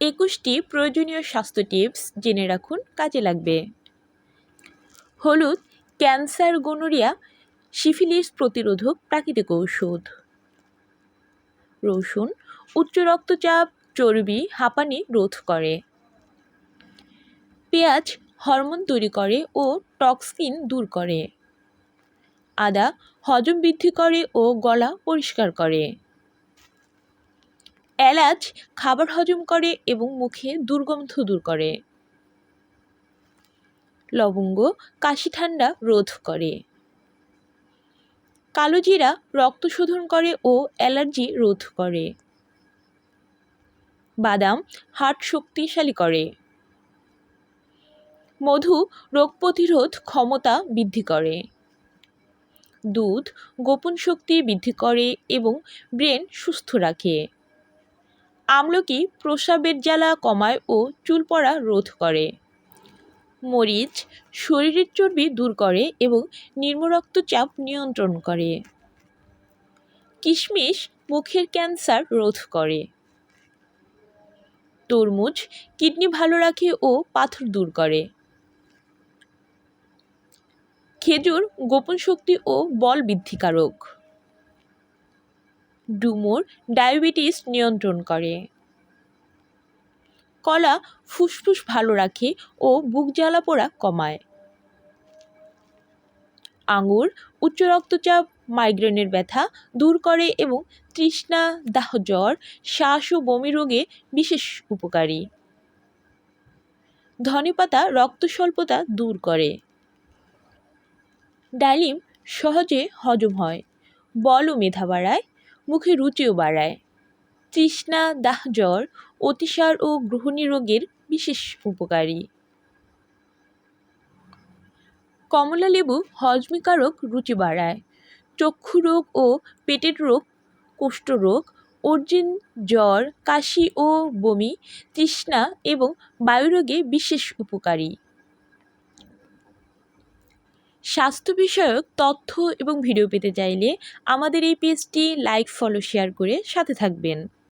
একুশটি প্রয়োজনীয় স্বাস্থ্য টিপস জেনে রাখুন, কাজে লাগবে। হলুদ, ক্যান্সার, গোনোরিয়া, সিফিলিস প্রতিরোধক প্রাকৃতিক ঔষধ। রসুন, উচ্চ রক্তচাপ, চর্বি, হাঁপানি রোধ করে। পেঁয়াজ, হরমোন তৈরি করে ও টক্সিন দূর করে। আদা, হজম বৃদ্ধি করে ও গলা পরিষ্কার করে। এলাচ খাবার হজম করে এবং মুখে দুর্গন্ধ দূর করে। লবঙ্গ কাশি ঠান্ডা রোধ করে। কালোজিরা রক্ত শোধন করে ও অ্যালার্জি রোধ করে। বাদাম হার্ট শক্তিশালী করে। মধু রোগ প্রতিরোধ ক্ষমতা বৃদ্ধি করে। দুধ গোপন শক্তি বৃদ্ধি করে এবং ব্রেন সুস্থ রাখে। আমলকি প্রস্রাবের জ্বালা কমায় ও চুল পড়া রোধ করে। মরিচ শরীরের চর্বি দূর করে এবং নিম্নরক্তচাপ নিয়ন্ত্রণ করে। কিশমিশ মুখের ক্যান্সার রোধ করে। তরমুজ কিডনি ভালো রাখে ও পাথর দূর করে। খেজুর গোপন শক্তি ও বল বৃদ্ধিকারক। ডুমুর ডায়াবেটিস নিয়ন্ত্রণ করে। কলা ফুসফুস ভালো রাখে ও বুক জ্বালা পোড়া কমায়। আঙুর, উচ্চ রক্তচাপ, মাইগ্রেনের ব্যথা দূর করে এবং তৃষ্ণা, দাহ জ্বর, শ্বাস ও বমি রোগে বিশেষ উপকারী। ধনেপাতা রক্ত স্বল্পতা দূর করে। ডালিম সহজে হজম হয়। বল ও মেধা বাড়ায় মুখে রুচিও বাড়ায়। তৃষ্ণা দাহ জ্বর অতিসার ও গ্রহণী রোগের বিশেষ উপকারী। কমলা লেবু হজমিকারক রুচি বাড়ায়। চক্ষু রোগ ও পেটের রোগ কুষ্ঠরোগ অর্জিন, জ্বর, কাশি ও বমি তৃষ্ণা এবং বায়ুরোগে বিশেষ উপকারী। স্বাস্থ্য বিষয়ক তথ্য এবং ভিডিও পেতে চাইলে আমাদের এই পেজটি লাইক ফলো শেয়ার করে সাথে থাকবেন।